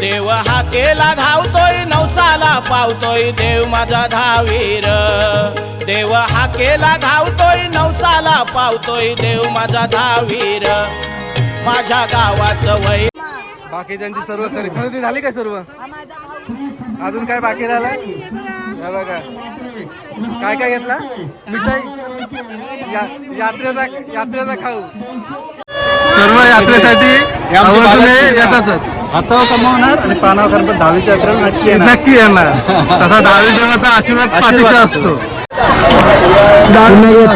देव हाकेला धावतोय नवसाला पावतोय देव माझा धावीर. देव हाकेला धावतोय नवसाला पावतोय देव माझा धावीर. माझ्या गावाचं वय बाकीच्यांची सर्व खरेदी झाली काय सर्व? अजून काय बाकी राहिलाय? हे बघा. काय काय घेतला? मिठाई? यात्रेचा यात्रेचा खाऊ. सर्व यात्रेसाठी आवर्जून येतातच. हातावर कमावणार आणि पानावर पण दहावीच्या यात्रेला नक्की येणार. नक्की येणार. तसा दहावी देवाचा आशीर्वाद पाठीचा असतो.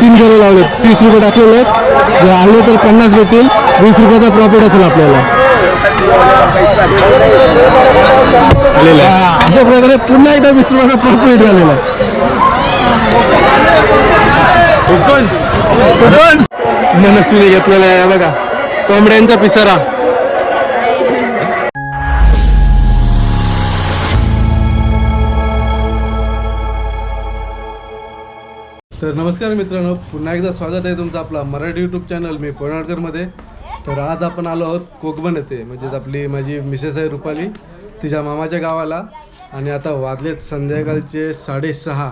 तीन करोड लावले तीस रुपये टाकलेले जर आले तर पन्नास भेटतील. वीस रुपयाचा प्रॉफिट असेल आपल्याला. आलेला आहे. अशा प्रकारे पुन्हा एकदा वीस रुपयाचा प्रॉफिट झालेला आहे. मनस्वीने घेतलेला आहे बघा. कोंबड्यांचा पिसारा. तर नमस्कार मित्रांनो पुन्हा एकदा स्वागत आहे तुमचं आपला मराठी यूट्यूब चॅनल मी कोणाडकरमध्ये तर आज आपण आलो आहोत कोकबन येथे म्हणजेच आपली माझी मिसेस आहे रुपाली तिच्या मामाच्या गावाला. आणि आता वाजलेत संध्याकाळचे साडेसहा.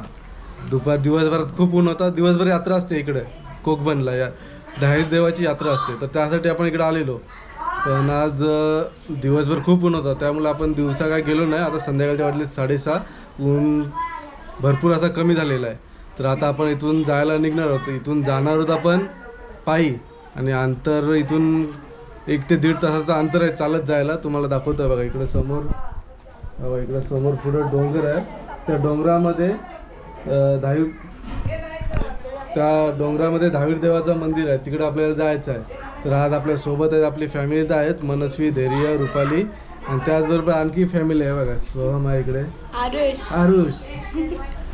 दुपार दिवसभरात खूप ऊन होता दिवसभर यात्रा असते इकडे कोकबनला. या दहावीस देवाची यात्रा असते. तर त्यासाठी आपण इकडे आलेलो. पण आज दिवसभर खूप ऊन होता. त्यामुळे आपण दिवसा काय गेलो नाही. आता संध्याकाळच्या वाटले साडेसहा ऊन भरपूर असा कमी झालेला आहे. तर आता आपण इथून जायला निघणार आहोत. इथून जाणार आहोत आपण पायी. आणि अंतर इथून एक ते दीड तासाचं अंतर आहे चालत जायला. तुम्हाला दाखवतो बघा इकडं समोर. बघा समोर पुढं डोंगर आहे. त्या डोंगरामध्ये दहावी त्या डोंगरामध्ये दहावीर देवाचं मंदिर आहे. तिकडे आपल्याला जायचं आहे. तर आज आपल्यासोबत आहेत आपली फॅमिली तर आहेत मनस्वी धैर्य रुपाली. आणि त्याचबरोबर आणखी फॅमिली आहे बघा सोहम आहे इकडे. आरुष.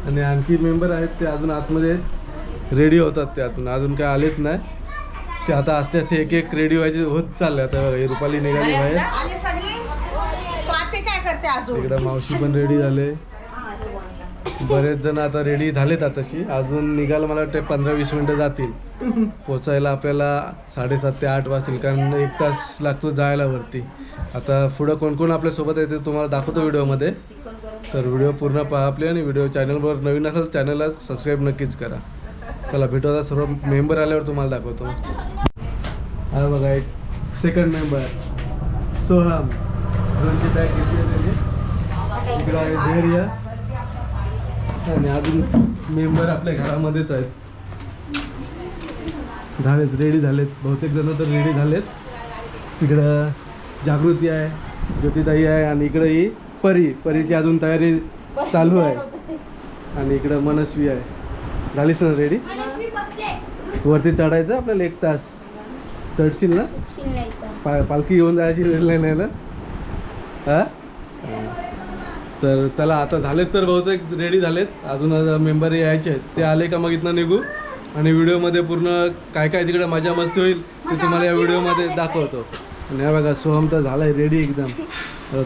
आणि आणखी मेंबर आहेत ते अजून आतमध्ये रेडी होतात ते अजून. अजून काय आलेत नाही. ते आता आस्ते आस्ते एक एक रेडी व्हायचे होत चालले आता बघा ही रुपाली निघाली बाहेर. आले सगळे? स्वाती काय करते अजून इकडं मावशी पण रेडी झाले. बरेच जण आता रेडी झालेत आताशी. अजून निघायला मला वाटतं पंधरा वीस मिनटं जातील. पोचायला आपल्याला साडेसात ते आठ वाजतील कारण एक तास लागतो जायला वरती. आता पुढं कोण कोण आपल्यासोबत आहे ते तुम्हाला दाखवतो व्हिडिओमध्ये. तर व्हिडिओ पूर्ण पहा आपले आणि व्हिडिओ चॅनलवर नवीन असेल चॅनलला सबस्क्राईब नक्कीच करा. चला भेटू आता सर्व मेंबर आल्यावर तुम्हाला दाखवतो. हा बघा एक सेकंड मेंबर सोहम. दोनची बॅग घेतली आहे इकडं आहे धैर्य. आणि अजून मेंबर आपल्या घरामध्येच आहेत. झालेत रेडी झालेत. बहुतेक जण तर रेडी झालेत. तिकडं जागृती आहे ज्योतिताई आहे आणि इकडं ही परी. परीची अजून तयारी चालू आहे. आणि इकडं मनस्वी आहे. झालीच ना रेडी वरती चढायचं आपल्याला एक तास. चढशील ना? पा पालखी घेऊन जायची नाही ना? हा? तर चला आता झालेत तर बहुतेक रेडी झालेत. अजून मेंबर यायचे आहेत. ते आले का मग इथनं निघू. आणि व्हिडिओमध्ये पूर्ण काय काय तिकडे मजा मस्ती होईल ते तुम्हाला या व्हिडिओमध्ये दाखवतो. आणि हा बघा सोहम तर झालाय रेडी एकदम.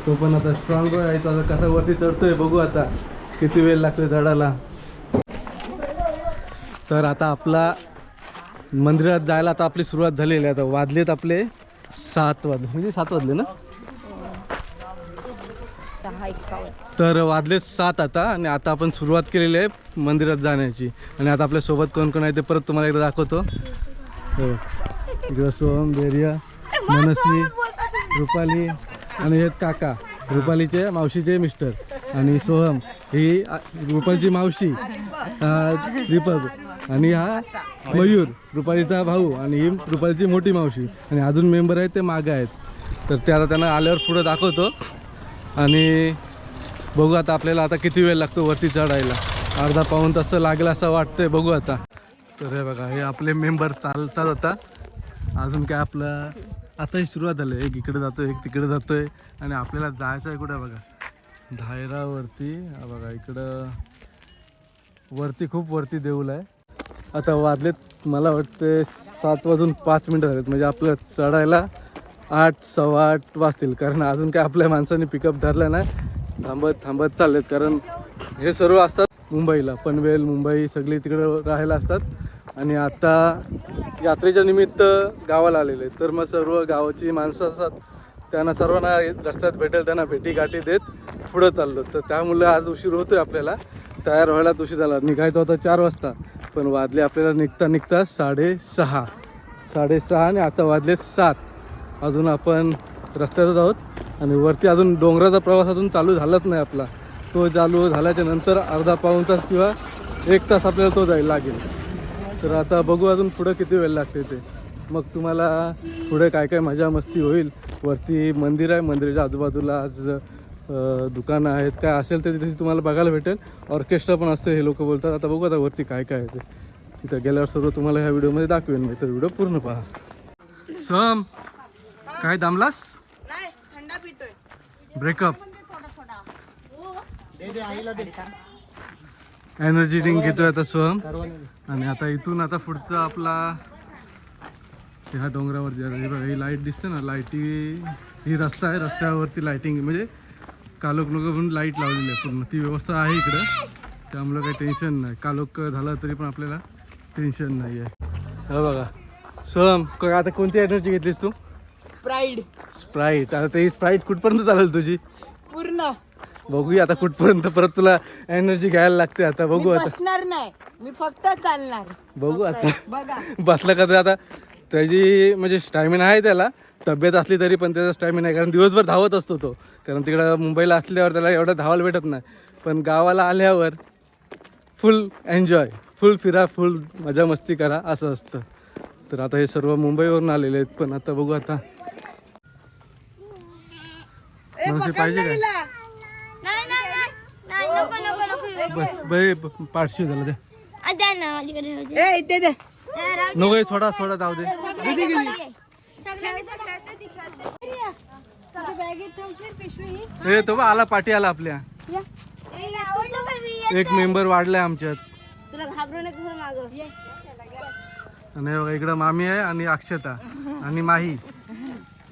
तो पण आता स्ट्रॉंग आहे. तो आता कसा वरती चढतोय बघू आता. किती वेळ लागतोय चढायला. तर आता आपला मंदिरात जायला आता आपली सुरुवात झालेली आहे. आता वाजलेत आपले सात वाजले. म्हणजे सात वाजले ना? तर वाजले सात आता आणि आता आपण सुरुवात केलेली आहे मंदिरात जाण्याची. आणि आता आपल्यासोबत कोण कोण आहे ते परत तुम्हाला एकदा दाखवतो. हो. इकडं सोहम धैर्य मनस्वी रुपाली आणि हे काका. रुपालीचे मावशीचे मिस्टर. आणि सोहम ही आ, रुपालीची मावशी आ, दीपक. आणि हा मयूर रुपालीचा भाऊ आणि ही रुपालीची मोठी मावशी. आणि अजून मेंबर आहेत ते मागं आहेत. तर त्याला त्यांना आल्यावर पुढं दाखवतो. आणि बघू आता आपल्याला आता किती वेळ लागतो वरती चढायला. अर्धा पाऊण तास तर लागेल असं वाटतंय बघू आता. तर हे बघा हे आपले मेंबर चालतात आता. अजून काय आपलं आताही सुरुवात झाली. एक इकडे जातो एक तिकडे जातोय. आणि आपल्याला जायचं आहे कुठं बघा? धायरावरती. बघा इकडं वरती खूप वरती देऊल आहे. आता वाजलेत मला वाटते सात वाजून पाच मिनटं झालेत. म्हणजे आपलं चढायला आठ सव्वा आठ वाजतील. कारण अजून काय आपल्या माणसाने पिकअप धरलं नाही. थांबत थांबत चाललेत. कारण हे सर्व असतात मुंबईला. पनवेल मुंबई सगळी तिकडं राहायला असतात. आणि आत्ता यात्रेच्या निमित्त गावाला आलेले तर मग सर्व गावाची माणसं असतात. त्यांना सर्वांना रस्त्यात भेटेल त्यांना भेटी गाठी देत पुढं चाललो. तर त्यामुळे आज उशीर होतोय आपल्याला. तयार व्हायला उशीर झाला निघायचा होता चार वाजता. पण वाजले आपल्याला निघता निघता साडेसहा. साडेसहा आणि आता वाजले सात. अजून आपण रस्त्यातच आहोत आणि वरती अजून डोंगराचा प्रवास अजून चालू झालाच नाही आपला. तो चालू झाल्याच्यानंतर अर्धा पाऊण तास किंवा एक तास आपल्याला तो जायला लागेल. तर आता बघू अजून पुढं किती वेळ लागते ते. मग तुम्हाला पुढे काय काय मजा मस्ती होईल. वरती मंदिर आहे मंदिराच्या आजूबाजूला आज दुकानं आहेत. काय असेल तर तिथे तुम्हाला बघायला भेटेल. ऑर्केस्ट्रा पण असतं हे लोक बोलतात. आता बघू आता वरती काय काय आहे ते. तिथं गेल्यावर सर्व तुम्हाला ह्या व्हिडिओमध्ये दाखवेन मी. तर व्हिडिओ पूर्ण पहा. सम काय दामलास? नाही थंडा पितोय. ब्रेकअप एनर्जी ड्रिंक घेतोय आता सोहम. आणि आता इथून आता पुढचा आपला ह्या डोंगरावर हे बघा ही लाइट दिसते ना लाईटी ही रस्ता आहे रस्त्यावरती लाईटिंग म्हणजे कालोख लोक म्हणून लाइट लावलेली आहे पूर्ण. ती व्यवस्था आहे इकडं. त्यामुळं काही टेन्शन नाही. कालोख झालं तरी पण आपल्याला टेन्शन नाही आहे हा बघा. सोहम क- आता कोणती एनर्जी घेतलीस तू? प्राईड स्प्राईट आता ते स्प्राईट कुठपर्यंत चालेल तुझी? पूर्ण. बघूया आता कुठपर्यंत परत तुला एनर्जी घ्यायला लागते आता. मी बघू आता. बसणार नाही. मी फक्त चालणार. बघू आता. बघा. बसला का तर आता त्याची म्हणजे स्टॅमिना आहे त्याला. तब्येत असली तरी पण त्याचा स्टॅमिना आहे. कारण दिवसभर धावत असतो तो. कारण तिकडं मुंबईला असल्यावर त्याला एवढं धावायला भेटत नाही. पण गावाला आल्यावर फुल एन्जॉय फुल फिरा फुल मजा मस्ती करा. असं असतं. तर आता हे सर्व मुंबईवरून आलेले आहेत. पण आता बघू आता. मावशी पाहिजे काय नाही नाही नाही. नाही नको नको नको. बस बाई पाठशी झालं ते आ, द्या ना माझ्याकडे राहू दे. ए इथे दे. ए, राहू नको हे सोडा सोडा जाऊ दे. दे. सगळ्यांनी सोडा. तुझ्या बॅगेत ठेवशील पिशवी ही? हे. तो बा आला पाठी आला आपल्या. या. एक मेंबर वाढलाय आमच्यात. तुला घाबरू नको म्हणून मागं. आणि हे बघा इकडं मामी आहे आणि अक्षता आणि माही.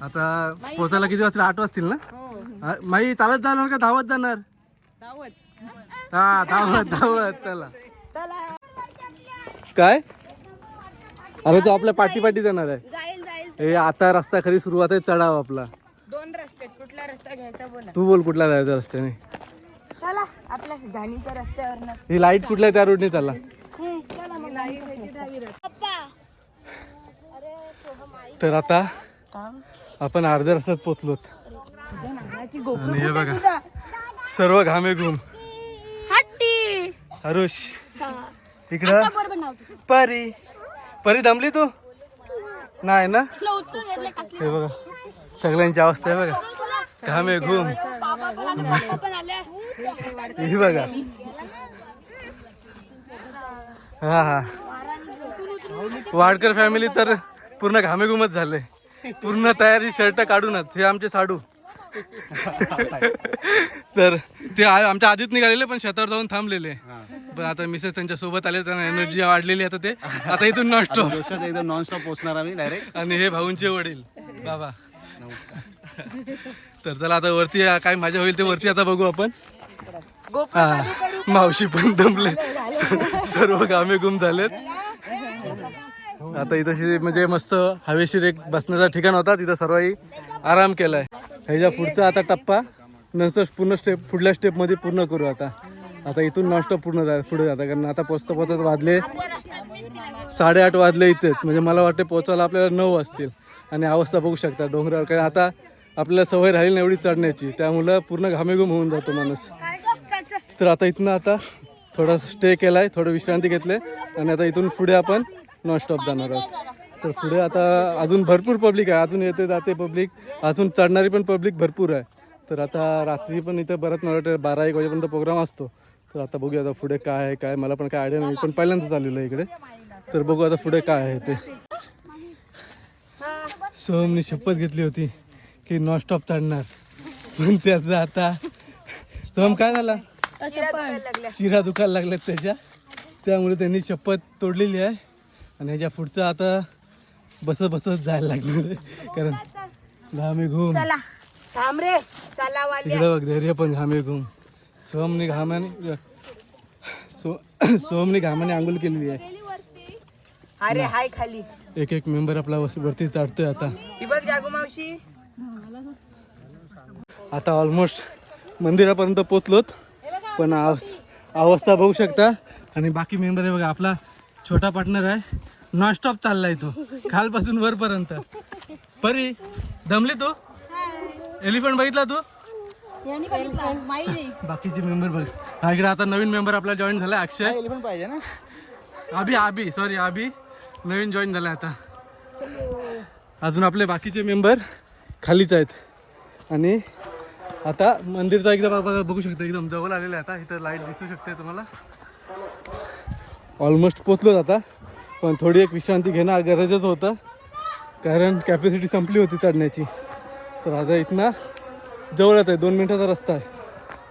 आता पोचायला किती वाजतील? आठ वाजतील ना? माही चालत जाणार का धावत जाणार? हा धावत धावत चला. काय? अरे तो आपल्या पाठी पाठी जाणार आहे. जाईल जाईल. हे आता रस्ता खरी सुरुवात आहे चढाव आपला. दोन रस्ते. कुठला रस्ता घ्यायचा बोला. तू बोल कुठला जायचा रस्त्याने? चला आपल्या धानीच्या रस्त्यावर ही लाइट कुठल्या आहे त्या रोडने चालला पप्पा. तर आता आपण अर्ध्या रस्त्यात पोचलोत. आणि हे बघा. सर्व घामे घुम हट्टी. हरुष. इकडं? बरोबर नाव परी. परी दमली तू? नाही ना? हे बघा. सगळ्यांची अवस्था आहे बघा. घामे घुम हे बघा. हा हा. वाडकर फॅमिली तर पूर्ण घामे घुमच झाले. पूर्ण तयारी शर्ट काढूनच हे आमचे साडू. तर ते आ- आमच्या आधीच निघालेले पण शेतावर जाऊन थांबलेले. पण आता मिसेस त्यांच्यासोबत आले त्यांना एनर्जी वाढलेली आता ते. आता इथून नॉनस्टॉप दिवसात एकदम नॉनस्टॉप पोहोचणार आम्ही डायरेक्ट आणि हे भाऊंचे वडील. बाबा. तर चला आता वरती काय मजा होईल ते वरती आता बघू आपण. हा मावशी पण दमले सर्व कामे गुम झालेत. आता इथं म्हणजे मस्त हवेशीर एक बसण्याचा ठिकाण होता तिथं सर्वही आराम केलाय. ह्याच्या पुढचा आता टप्पा. नंतर पूर्ण स्टेप पुढल्या स्टेपमध्ये पूर्ण करू आता. आता इथून नॉनस्टॉप पूर्ण जा पुढे जाता. कारण आता पोचता पोचत वाजले साडेआठ वाजले इथेच. म्हणजे मला वाटते पोचायला आपल्याला नऊ वाजतील. आणि अवस्था बघू शकता डोंगरावर. कारण आता आपल्याला सवय राहील ना एवढी चढण्याची. त्यामुळं पूर्ण घामेघूम होऊन जातो माणूस. तर आता इथनं आता थोडा स्टे केलाय थोडं विश्रांती घेतले. आणि आता इथून पुढे आपण नॉनस्टॉप जाणार आहोत. तर पुढे आता अजून भरपूर पब्लिक आहे. अजून येते जाते पब्लिक अजून चढणारी पण पब्लिक भरपूर आहे. तर आता रात्री पण इथं बरंच मला वाटतं बारा एक वाजेपर्यंत प्रोग्राम असतो. तर आता बघूया आता पुढे काय आहे काय मला पण काय आयडिया नाही. पण पहिल्यांदाच आलेलो आहे इकडे. तर बघू आता पुढे काय आहे ते. सोमने शपथ घेतली होती की नॉनस्टॉप चढणार. पण त्याचं आता सोम काय झाला? शिरा दुखायला लागल्यात त्याच्या. त्यामुळे त्यांनी शपथ तोडलेली आहे. आणि ह्याच्या पुढचं आता बसत बसत जायला लागले. कारण घामे घुम. थांब रे. चला तिकडे बघ धैर्य पण घामे घुम. सोहमने घामाने सो सोहमने घामाने आंघोळ केलेली आहे. अरे हाय खाली. एक एक मेंबर आपला वरती चढतोय आता. बघ जागू मावशी. आता ऑलमोस्ट मंदिरापर्यंत पोचलोत. पण अवस्था बघू शकता. आणि बाकी मेंबर आहे बघा आपला छोटा पार्टनर आहे. नॉनस्टॉप चाललाय तो. खालपासून वरपर्यंत. परी दमली तू? एलिफंट बघितला तू? बाकीचे मेंबर बघ. हा इकडे आता नवीन मेंबर आपला जॉईन झालाय अक्षय. पण पाहिजे ना? अभि अभि सॉरी अभि. नवीन जॉईन झालाय आता. अजून आपले बाकीचे मेंबर खालीच आहेत. आणि आता मंदिरचा एकदा बघा बघू शकता एकदम जवळ आलेलं आहे आता इथं लाइट दिसू शकते तुम्हाला. ऑलमोस्ट पोचलोच आता. पण थोडी एक विश्रांती घेणं गरजेचं होतं. कारण कॅपॅसिटी संपली होती चढण्याची. तर आता इथनं जवळच आहे दोन मिनटाचा रस्ता आहे.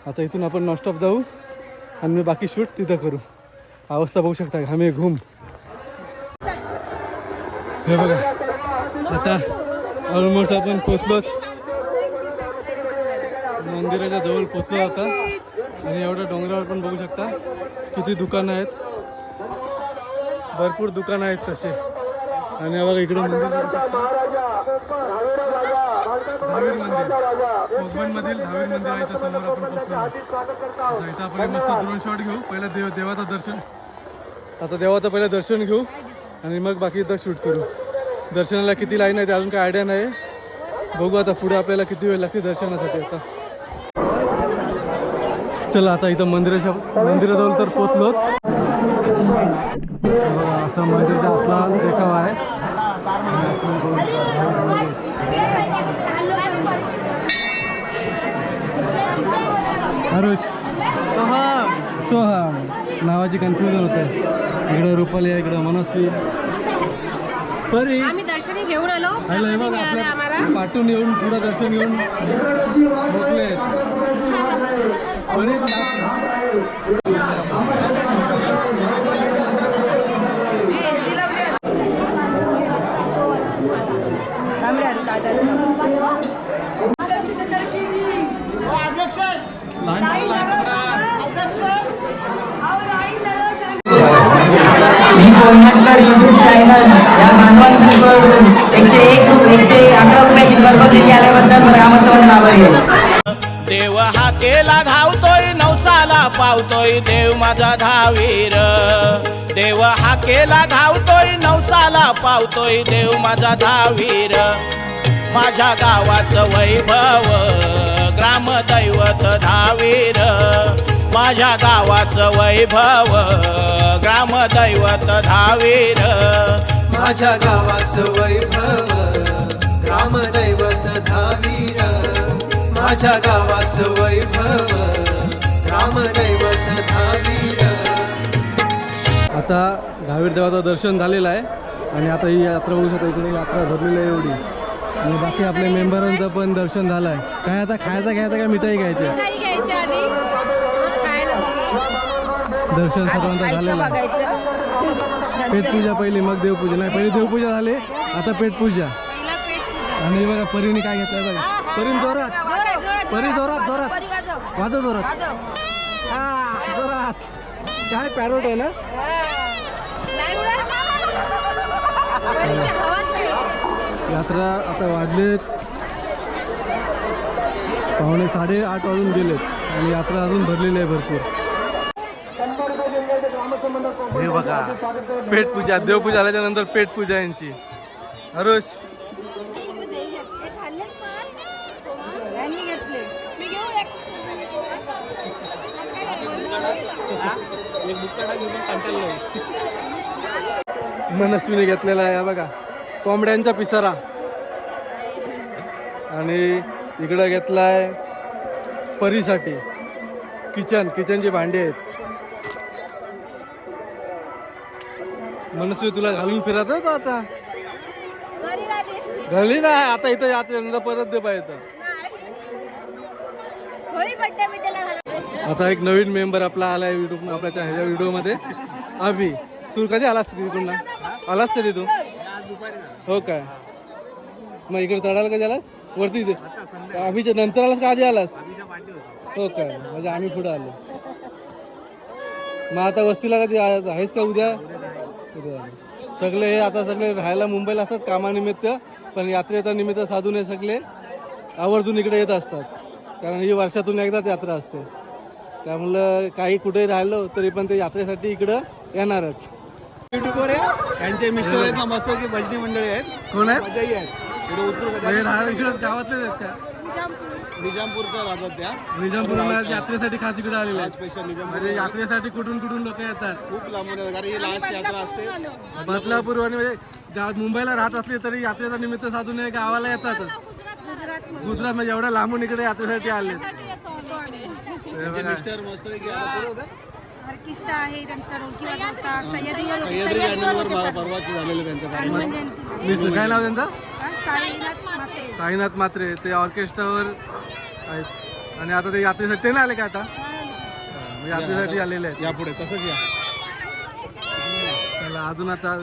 आता इथून आपण नॉनस्टॉप जाऊ आणि मी बाकी शूट तिथं करू. अवस्था बघू शकता घामे घुम. हे बघा आता ऑलमोस्ट आपण पोचलो. मंदिराच्या जवळ पोचलो आता. आणि एवढ्या डोंगरावर पण बघू शकता किती दुकानं आहेत. भरपूर दुकानं आहेत तसे. आणि बघा इकडे मंदिर. धावीर मंदिर. कोकण मधील धावीर मंदिर आहे इथं समोर आपण पोचलो आता इथं आपण मस्त ड्रोन शॉट घेऊ. पहिला देव देवाचं दर्शन. आता देवाचं पहिलं दर्शन घेऊ आणि मग बाकी इथं शूट करू. दर्शनाला किती लाईन आहे ते अजून काय आयडिया नाही बघू आता पुढे आपल्याला किती वेळ लागते दर्शनासाठी आता. चला आता इथं मंदिराच्या मंदिराजवळ तर पोचलो असं मंदिरचा आतला देखावा आहे. हरुष. सोहम. नावाची कन्फ्युजन होत. आहे इकडं रुपाली आहे इकडं मनस्वी. परी. आम्ही दर्शनी घेऊन आलो. हे पाठून येऊन पुढं दर्शन घेऊन मोकले परी थांबरे ताटा मी कोयनाटकर युट्यूब चॅनल या मानवांकडून एकशे एक एकशे अकरा रुपयाची घरगुती आल्याबद्दल ग्रामस्थांना आभारी आहे. देव हा केला धावतोय नवसाला पावतोय देव माझा धावीर. देव हा केला धावतोय नवसाला पावतोय देव माझा धावीर. माझ्या गावाचं वैभव ग्रामदैवत धावीर. माझ्या गावाचं वैभव ग्रामदैवत धावीर. माझ्या गावाचं वैभव ग्रामदैवत धावीर. माझ्या गावाचं वैभव ग्रामदैवत धावीर. आता घावीर देवाचं दर्शन झालेलं आहे आणि आता ही यात्रा बघू शकता इकडे यात्रा भरलेली आहे एवढी. आणि बाकी आपल्या मेंबरांचं पण दर्शन झालं आहे. काय आता खायचं घ्यायचं काय मिठाई घ्यायचं दर्शन सर्वांचं झालेलं आहे पेटपूजा पहिली मग देवपूजा नाही पहिली देवपूजा झाली आता पेटपूजा आणि बघा परीने काय घेतलंय बघा. परीन जोरात. परी जोरात जोरात. वाजव जोरात. हा जोरात. काय पॅरोट आहे ना? यात्रा आता वाजलेत. पावणे साडेआठ वाजून गेलेत. आणि यात्रा अजून भरलेली आहे भरपूर. हे बघा पेटपूजा देवपूजा आल्याच्यानंतर पेटपूजा यांची. हरोश. मनस्वीने घेतलेला आहे बघा. कोंबड्यांचा पिसारा. आणि इकडं घेतलाय परीसाठी. किचन किचनची भांडी आहेत. मनस्वी तुला घालून फिरत होता आता? घाली नाही आता इथं यात्रेनंतर परत दे पाहिजे आता एक नवीन मेंबर आपला आलाय युट्यूब आपल्या ह्याच्या व्हिडिओमध्ये अभि तू कधी आलास तिकडून आलास कधी तू? हो काय. मग इकडे चढायला कधी आलास? वरती अभिच्या नंतर आलास का आधी आलास? हो काय. म्हणजे आम्ही पुढे आलो. मग आता वस्तीला कधी आहेस का उद्या. सगळे हे आता सगळे राहायला मुंबईला असतात कामानिमित्त पण यात्रेचा निमित्त साधून हे सगळे आवर्जून इकडे येत असतात. कारण ही वर्षातून एकदाच यात्रा असते. त्यामुळं काही कुठे राहिलो तरी पण ते यात्रेसाठी इकडं येणारच. युट्यूबवर आहे यांचे मिस्टर आहेत ना मस्त की भजनी मंडळी आहेत. कोण आहे मजाही आहे. इकडे उतरू म्हणजे गावातलेच आहेत का? निजामपूरचा राहतात त्या. निजामपूरला यात्रेसाठी खास इकडे आलेले आहेत. स्पेशल म्हणजे यात्रेसाठी कुठून कुठून लोक येतात? खूप लांबून येतात कारण ही लास्ट यात्रा असते. बदलापूर आणि म्हणजे मुंबईला राहत असले तरी यात्रेचा निमित्त साधून हे गावाला येतात. गुजरात म्हणजे एवढ्या लांबून इकडे यात्रेसाठी आले त्यांचे मिस्टर मस्त की ऑर्केस्ट्रा आहे त्यांचा रोकी वाजवतात सह्याद्री सह्याद्री चॅनलवर परवाच झालेलं त्यांचं कार्यक्रम. हनुमान जयंती. मिस्टर काय नाव त्यांचं? साईनाथ माते साईनाथ मात्रे ते ऑर्केस्ट्रावर आहेत. आणि आता ते यात्रेसाठी ते नाही आले का आता? हा, यात्रेसाठी आलेले आहेत. यापुढे तसंच या. चला अजून आता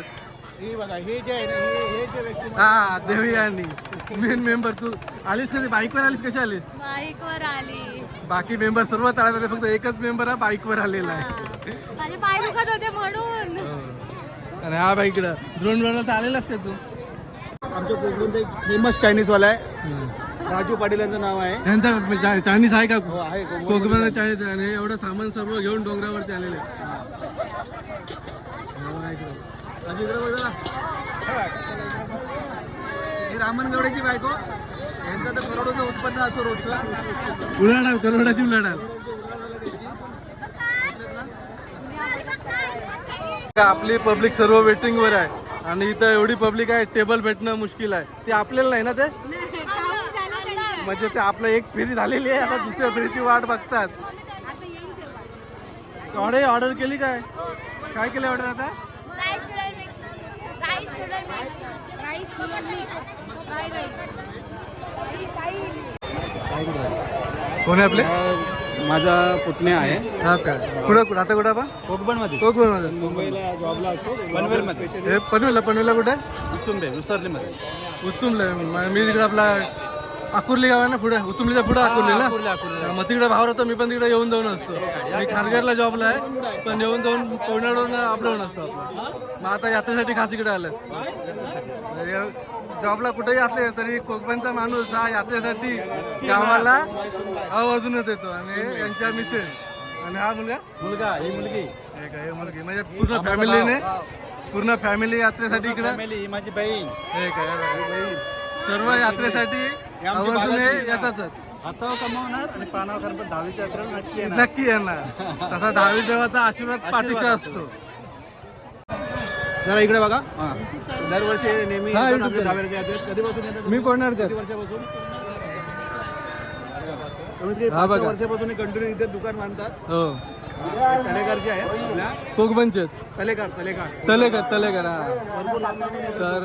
हे बघा हे जे आहे ना हे हे जे व्यक्ती हा देवी आणि मेन मेंबर तू आलीस कधी? बाईकवर आलीस? कशी आलीस? बाईकवर आली. बाकी मेंबर सर्व होते फक्त एकच मेंबर हा बाईकवर आलेला आहे. माझे पाय दुखत होते म्हणून. आणि हा बाईक ड्रोन ड्रोन आलेलाच का तू. आमच्या कोकणचा एक फेमस चायनीजवाला आहे. राजू पाटील यांचं नाव आहे. यांचा चा- चायनीज आहे का? हो आहे कोकण कोकणाला चायनीज आहे आणि एवढं सामान सर्व घेऊन डोंगरावरती आलेले. हा, इकडं. राजू इकडे बघ. जरा. ही रामन गवड्याची बायको. यांचं तर करोडोचं उत्पन्न असतो रोजचं. उलाढाल करोडाची उलाढाल. आपली पब्लिक सर्व वेटिंग वर आहे. आणि इथं एवढी पब्लिक आहे टेबल भेटणं मुश्किल आहे. ते आपल्याला नाही ना ते? म्हणजे ते आपलं एक फेरी झालेली आहे आता दुसऱ्या फेरीची वाट बघतात. ऑर्डर ऑर्डर केली काय? काय केलं ऑर्डर आता? राईस नूडल मिक्स राईस कोण आहे आपले? माझा पुतण्या आहे. हा काय कुठं कुठं? आता कुठं आपण? कोकणमध्ये कोकण मुंबईला जॉबला असतो. पनवेलमध्ये हे पनवेलला पनवेलला कुठे उचुंबे विसरलीमध्ये उचुमला मी तिकडे आपला अकुर्ली गाव आहे ना पुढे? उचुमलीच्या पुढे अकुर्लीला? मग तिकडे भावर होतो मी पण तिकडे येऊन जाऊन असतो. मी खारघरला जॉबला आहे पण येऊन जाऊन कोयनाडवरून अपडाऊन असतो. आपलं मग आता यात्रेसाठी खास इकडे आलं जॉबला कुठेही असले तरी कोकणचा माणूस हा यात्रेसाठी गावाला आवर्जूनच येतो. आणि यांच्या मिसेस. आणि हा मुलगा? मुलगा ही मुलगी. हे काय, हे मुलगी. म्हणजे पूर्ण फॅमिलीने पूर्ण फॅमिली यात्रेसाठी इकडे. फॅमिली ही माझी बहीण. हे काय हे बघा. सर्व यात्रेसाठी आमची आवर्जून हे. येतातच. हातावर कमावणार आणि पानावर पण दहावीच्या यात्रेला नक्की येणार. नक्की येणार. तसा दहावी देवाचा आशीर्वाद पाठीचा असतो. जरा इकडे बघा. दरवर्षी नेहमी हा, येतात. आपल्या यात्रेत कधीपासून येतात मी कोणार् किती वर्षापासून? कमीत कमी पाच सहा बघा. वर्षापासून कंटिन्यू इथे दुकान बांधतात? हो. तलेकरचे आहे आपल्या? कोकबंचेत तलेकर तलेकर. तलेकर तलेकर हा. भरपूर लांब तर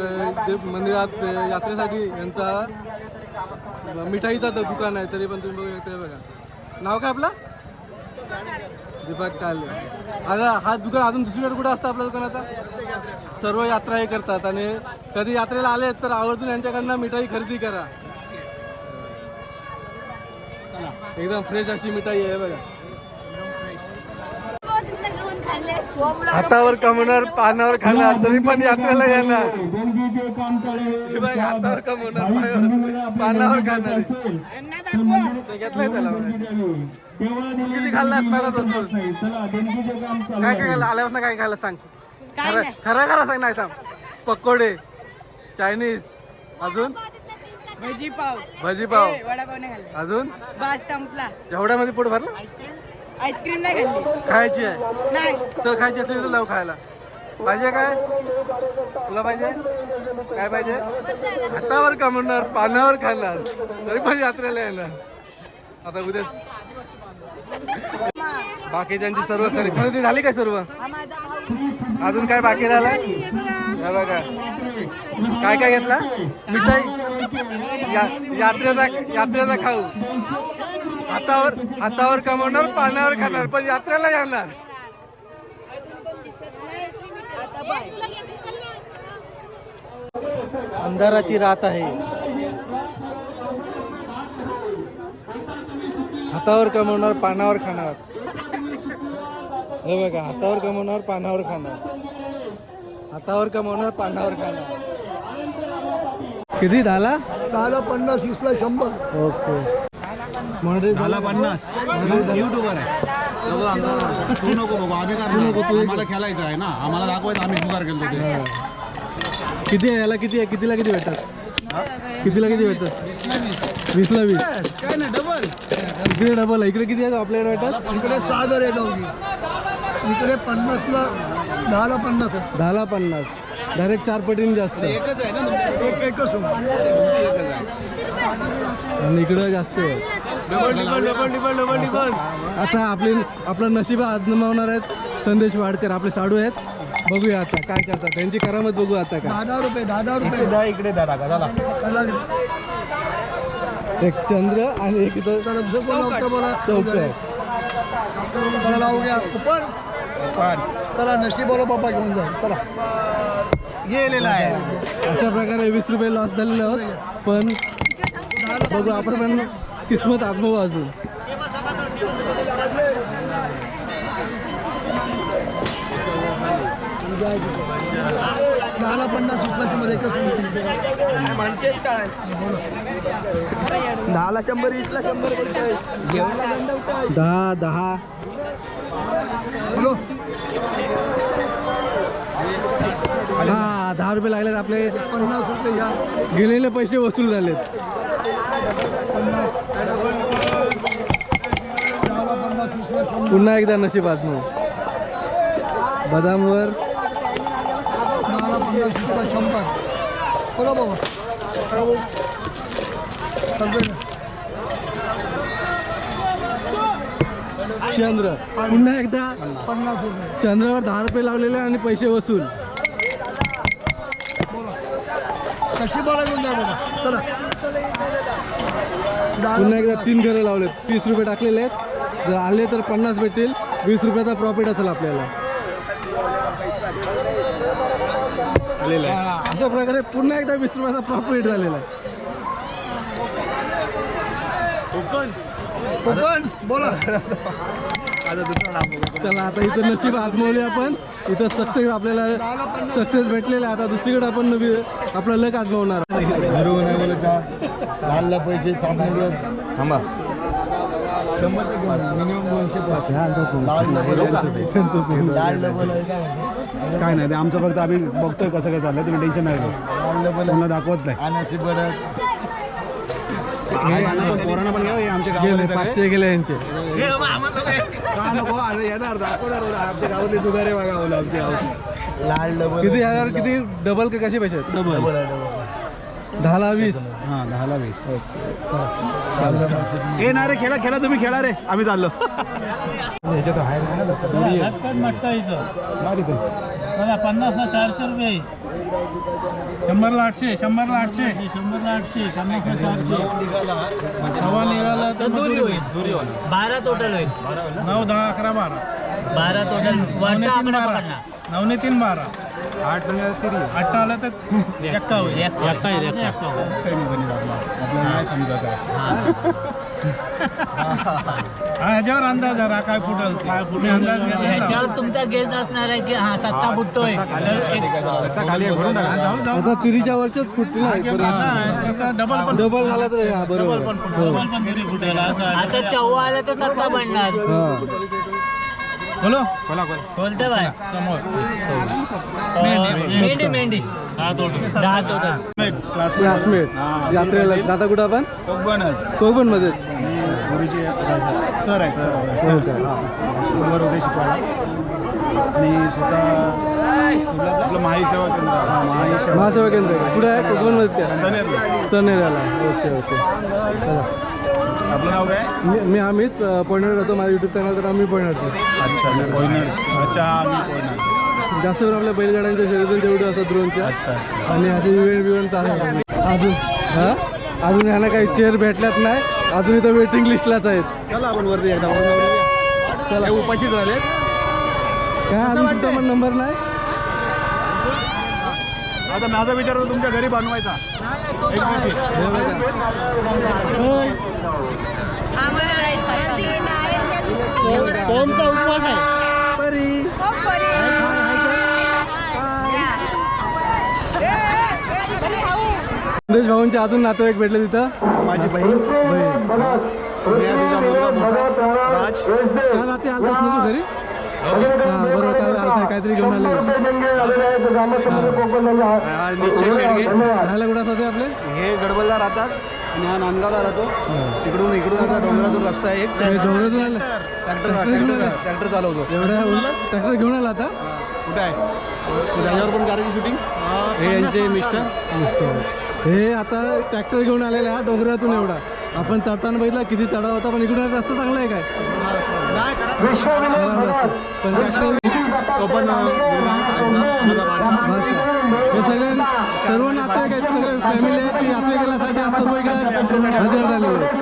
ते मंदिरात यात्रेसाठी यांचा मिठाईचा दुकान आहे तरी पण तुम्ही बघू शकता हे बघा. नाव काय आपलं? दीपक काले आता हा दुकान अजून दुसरीकडे कुठं असतं आपलं दुकान आता सर्व यात्रा हे करतात आणि कधी यात्रेला आले तर आवर्जून यांच्याकडनं मिठाई खरेदी करा. एकदम फ्रेश अशी मिठाई आहे बघा. हातावर कमवणार पानावर खाणार तरी पण यात्रेला येणार. बघ, हातावर कमवणार पानावर खाणार. घेतलंय त्याला. किती खाल्लास? मला बसून काय काय खाल्लं? आल्यापासून काय खायला सांग. खरं खरं खरं सांग नाही सांग. पकोडे चायनीज अजून? भजी पाव भजी पाव वडापाव नाही खाल्ला. अजून? बस संपला. जेवढ्यामध्ये पोट भरलं? आईस्क्रीम नाही खाल्ली. खायची आहे. नाही. तर खायची असली तर लाव खायला. पाहिजे काय? तुला पाहिजे? काय पाहिजे? हातावर कमवणार पानावर खाणार. तरी पण यात्रेला येणार. आता उद्या बाकी त्यांची सर्व खरेदी. खरेदी झाली काय सर्व? अजून काय बाकी राहिलं हे बघा. काय काय घेतला? मिठाई? यात्रेचा यात्रेचा खाऊ. हातावर हातावर कमवणार पाण्यावर खाणार पण यात्रेला जाणार अंधाराची रात आहे. हातावर कमवणार पानावर खाणार. हे बघा हातावर कमवणार पानावर खाणार. हातावर कमवणार पानावर खाणार. किती? झाला दहाला पन्नास वीसला शंभर. ओके. मॉडरेट दहाला पन्नास. युट्यूबर आहे. तू नको बघू आम्ही काय नको तू आम्हाला खेळायचं आहे ना. आम्हाला दाखवायचं आम्ही पुकार केलं ते. किती आहे? याला किती आहे? कितीला किती भेटतात? कितीला किती भेटतात? वीसला वीस. काय नाही डबल इकडे डबल आहे इकडे किती आहे आपल्याकडे भेटतात इकडे सहा दर आहे दोघी. इकडे पन्नासला दहाला पन्नास आहे दहाला पन्नास. डायरेक्ट चार पटीने जास्त. एकच आहे ना एक एकच होऊन. आणि इकडं जास्त आहे. Double double double double double double आता आपले आपलं नशीब आजमावणार आहेत. संदेश वाडकर आपले साडू आहेत. बघूया आता काय करतात. त्यांची करामत बघू आता काय. दहा दहा रुपये दहा दहा रुपये. दहा इकडे दहा टाका झाला एक चंद्र आणि एक इथं जो चौक आहे चला लावू घ्या. कुपन चला नशीब बाबा घेऊन जाईल चला. गेलेला आहे. अशा प्रकारे वीस रुपये लॉस झालेले आहोत. पण बघू आपण पण किस्मत आजमावू अजून दहाला पन्नास विश्वासी मध्ये एकच होऊन. दहाला शंभर वीसला शंभर दहा दहा. बोलो. हा दहा रुपये लागलेत आपले. पन्नास रुपये घ्या गेलेले पैसे वसूल झालेत. पुन्हा एकदा नशीब आजमावू बदामवर पन्नास विश्वास शंभर बोला बाबा काय? चंद्र पुन्हा एकदा पन्नास रुपये चंद्रावर दहा रुपये लावलेले आणि पैसे वसूल. कशी बोला घेऊन जा बाबा चला. पुन्हा एकदा तीन घरं लावलेत. तीस रुपये टाकलेले आहेत. जर आले तर पन्नास भेटतील. वीस रुपयाचा प्रॉफिट असेल आपल्याला. हा, अशा प्रकारे पुन्हा एकदा वीस रुपयाचा प्रॉफिट झालेला आहे. कोकण. बोला. चला आता इथं नशीब आजमावले आपण. इथं सक्सेस आपल्याला सक्सेस भेटलेला आहे. आता दुसरीकडे आपण नवी आपलं लक आजमावणार लालला पैसे थांबा. शंभर मिनिमम दोनशे पैसे बोलायचं काय नाही ते आमचं फक्त आम्ही बघतोय कसं काय चाललंय तुम्ही टेन्शन नाही बोला दाखवत नाही. पोरांना पण घ्या हे आमच्या गेले पाचशे गेले यांचे. का नको? अरे येणार दाखवणार बरं. आमच्या गावातले जुगारे बघा बोला आमच्या गावात लालला बोला किती हजार किती? डबल का कसे पैसे आहेत? डबल दहाला वीस. हां दहाला वीस. ए ना रे खेळा खेळा तुम्ही खेळा रे. आम्ही चाललो. पन्नासला चारशे रुपये. शंभरला आठशे शंभरला आठशे. शंभरला आठशे पन्नासला चारशे. हवा निघाला तर दूरी होईल बारा टोटल होईल. नऊ दहा अकरा बारा. बारा टोटल वरचा तीन आकडा बारा. पकडणार नवने तीन बारा. आठ आठ आलं तर एक्का होईल. एक्का. एक्का येईल एक्का होईल. आपल्याला नाही समजत आहे. हा. ह्याच्यावर अंदाज आहे काय फुटल काय तुम्ही अंदाज घेतला ह्याच्यावर तुमचा गेस असणार आहे की हा सत्ता फुटतोय. तर एक. जाऊ जाऊ. आता तिरीच्या वरच्याच फुटतील ना डबल पण डबल झाला तर हा बरोबर. डबल पण फुटेल. डबल पण तिरी फुटेल असं आहे. आता चव्वा आलं तर सत्ता बनणार. हा. बोलो. बोलते बाय? समोर. मेंढी मेंढी हा टोटल दहा टोटल क्लासमेट यात्रेला दादा कुठं आपण? कोकणमध्ये सर आहे सर. आहे. हो. होते शिकवायला. आणि स्वतः आपलं माही सेवा केंद्र. हा, माही सेवा महासेवा केंद्र. कुठं आहे? कोकणमध्ये चनेरला. चनेराला. Okay okay. चला. आपलं नाव काय मी मी अमित पळणार राहतो माझं युट्यूब चॅनल तर आम्ही पळणार अच्छा मी कोयना अच्छा मी कोयना जास्त करून आपल्या बैलगाड्यांच्या शर्यतून तेवढं असतात द्रोणच्या अच्छा अच्छा. आणि असे इव्हेंट बिव्हेंट चालू अजून हा? अजून ह्यांना काही चेअर भेटल्यात नाही. अजून इथं वेटिंग लिस्टलाच आहेत. चला आपण वरती एकदा उपाशी झाले काय अजून तुमचा पण नंबर नाही? आता माझा विचार तुमच्या घरी बनवायचा. ओमचा उपवास आहे? परी संदेश भाऊंचे अजून नातेवाईक भेटले तिथं. माझी बहीण बहीण. राज. घरी? बरोबर. आलता काहीतरी घेऊन आले हा. राहायला कुठं होते आपले? हे गडबलला राहतात आणि हा नांदगावला राहतो. इकडून इकडून आता डोंगरातून रस्ता आहे एक. हे डोंगरातून आले. ट्रॅक्टर ट्रॅक्टर चालवतो. एवढ्या ट्रॅक्टर घेऊन आला आता? कुठे आहे? त्याच्यावर पण करायची शूटिंग हे यांचे मिस्टर. हे आता ट्रॅक्टर घेऊन आलेला आहे डोंगरातून एवढा. आपण चढताना बघितला किती चढाव होता पण इकडून रस्ता चांगला आहे काय. पण ट्रॅक्टर तो पण हे सगळे सर्व नातेवाईक आहेत सगळे फॅमिली आहेत ती यात्रेकरासाठी आज सर्व इकडे हजर झालेले आहेत.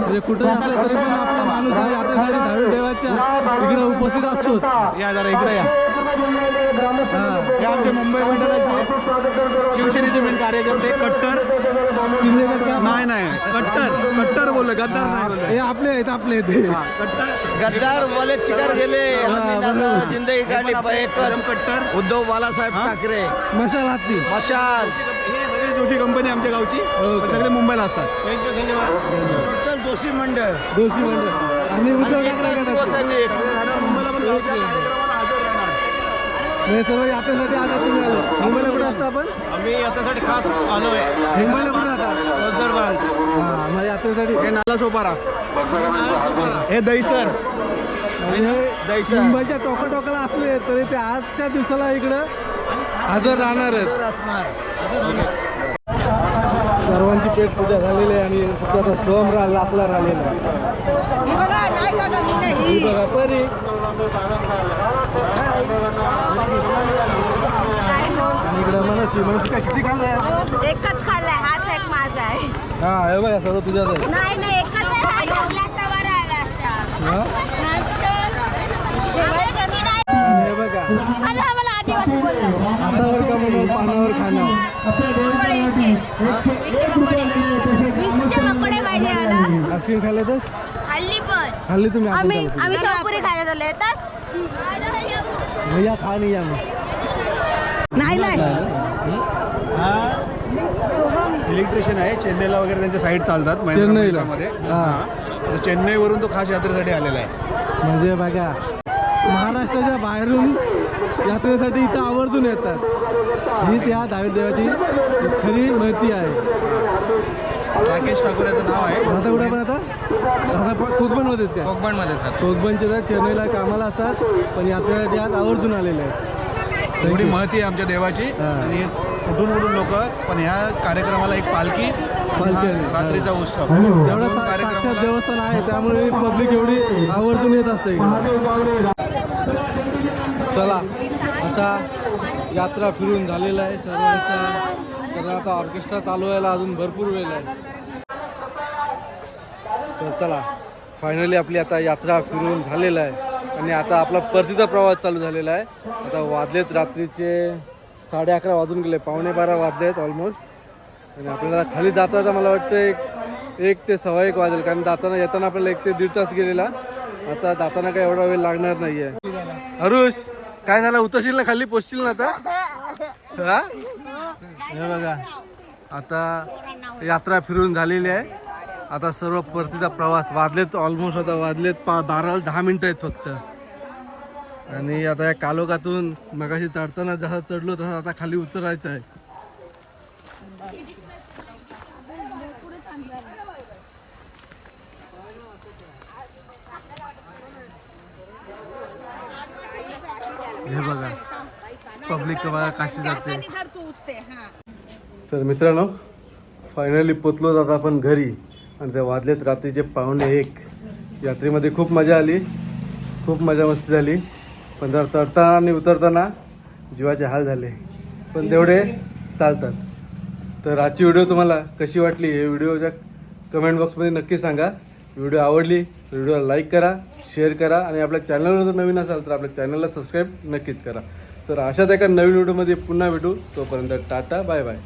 म्हणजे कुठे असलं तरी पण आपला माणूस हा यात्रेसाठी धाडून ठेवायच्या इकडे उपस्थित असतो या जरा इकडे या. हे. आमचे मुंबई मंडळाचे शिवसेनेचे मेन कार्यकर्ते कट्टर. नाही नाही. कट्टर. कट्टर बोलले गद्दार नाही बोलले. हे आपले आहेत आपले आहेत. हे. गद्दार वाले चिकार गेले. आम्ही दादा जिंदगी काढली. एकच कट्टर. उद्धव बाळासाहेब ठाकरे. मशाल हाती मशाल. हे सगळे जोशी कंपनी आमच्या गावची. पण सगळे मुंबईला असतात. टोटल जोशी मंडळ. दोषी म्हणजे आणि उद्धव ठाकरे गटाचे. शिवसैनिक हे सर्व यात्रेसाठी आता तुम्ही आलो. मुंबईला कुठे असता आपण? आम्ही याच्यासाठी खास आलो आहे मुंबईला कुठे राहता हा मग यात्रेसाठी? हे नाला सोपारा. हे दहीसर. म्हणजे मुंबईच्या टोका टोकाला असले तरी ते आजच्या दिवसाला इकडं हजर राहणार आहेत. सर्वांची पेट पूजा झालेली आहे आणि फक्त आता सोम रा लाखला राहिलेला आहे. बघा नाही का गं, मी नाही बघा परी. आणि इकडं मनस्वी मनस्वी काय किती खाल्लंय एकच खाल्लाय हाच एक माझा आहे. हा हे बघा तुझ्याच आहे. नाही नाही एकच आहे हा एवढा तवा राहिला असता. हा? नाही तर जेवायचं मी नाही आणि हे बघा. अरे हा मला आदिवासी बोलला. हातावर कमवणार पानावर खाणार मिक्सचे मकोडे पाहिजे मला आईस्क्रीम खाल्ले तर खाल्ली पण. खाल्ली तुम्ही आम्ही आम्ही शेवपुरी खायला चाललो येतास? भैया खा नाही या मग नाही नाही। इलेक्ट्रिशियन आहे चेन्नईला वगैरे त्यांच्या साईट चालतात चेन्नईला? महिंद्रामध्ये हा. चेन्नईवरून तो खास यात्रेसाठी आलेला आहे. म्हणजे बघा महाराष्ट्राच्या बाहेरून यात्रेसाठी इथं आवर्जून येतात. ही त्या दावीर देवाची खरी महती आहे. राकेश ठाकूर याचं नाव आहे. राहता कुठे पण आता राहता कोकणमध्येच काय? कोकणमध्ये कोकणचे तर चेन्नईला कामाला असतात पण यात्रेसाठी आज आवर्जून आलेले आहेत. एवढी महती आहे आमच्या देवाची. हा. आणि कुठून कुठून लोक पण ह्या कार्यक्रमाला एक पालखी. रात्रीचा उत्सव. एवढं साक्षात देवस्थान आहे त्यामुळे पब्लिक एवढी आवर्जून येत असते. चला आता यात्रा फिरून झालेला आहे. सर्वांचा तर आता ऑर्केस्ट्रा चालू व्हायला अजून भरपूर वेळ आहे. तर चला फायनली आपली आता यात्रा फिरून झालेला आहे. आणि आता आपला परतीचा प्रवास चालू झालेला आहे. आता वाजलेत रात्रीचे साडे अकरा वाजून गेले पावणे बारा वाजले आहेत ऑलमोस्ट आणि आपल्याला खाली जाता मला वाटतं एक एक ते सव्वा एक वाजेल कारण जाताना येताना आपल्याला एक ते दीड तास गेलेला. आता जाताना काय एवढा वेळ लागणार नाही आहे हरुष काय झालं? उतरशील ना खाली? पोचशील ना आता? हा? हे बघा. आता यात्रा फिरून झालेली आहे. आता सर्व परतीचा प्रवास वाजलेत ऑलमोस्ट आता वाजलेत पा बारा दहा मिनटं आहेत फक्त. आणि आता या कालोखातून मगाशी चढताना जसं चढलो तसं आता खाली उतरायचं आहे हे बघा पब्लिक काशी जाते. तर मित्रांनो फायनली पोचलो जात आपण घरी. आणि ते वाजलेत रात्रीचे पाहुणे एक. यात्रेमध्ये खूप मजा आली. खूप मजा मस्ती झाली. पण जर चढताना आणि उतरताना जीवाचे हाल झाले. पण तेवढे चालतात. तर आजची व्हिडिओ तुम्हाला कशी वाटली हे व्हिडिओच्या कमेंट बॉक्समध्ये नक्की सांगा. व्हिडिओ आवडली तर व्हिडिओला लाईक करा शेअर करा आणि आपल्या चॅनलवर जर नवीन असाल तर आपल्या चॅनलला सबस्क्राईब नक्कीच करा. तर अशाच एका नवीन व्हिडिओमध्ये पुन्हा भेटू. तोपर्यंत टाटा बाय बाय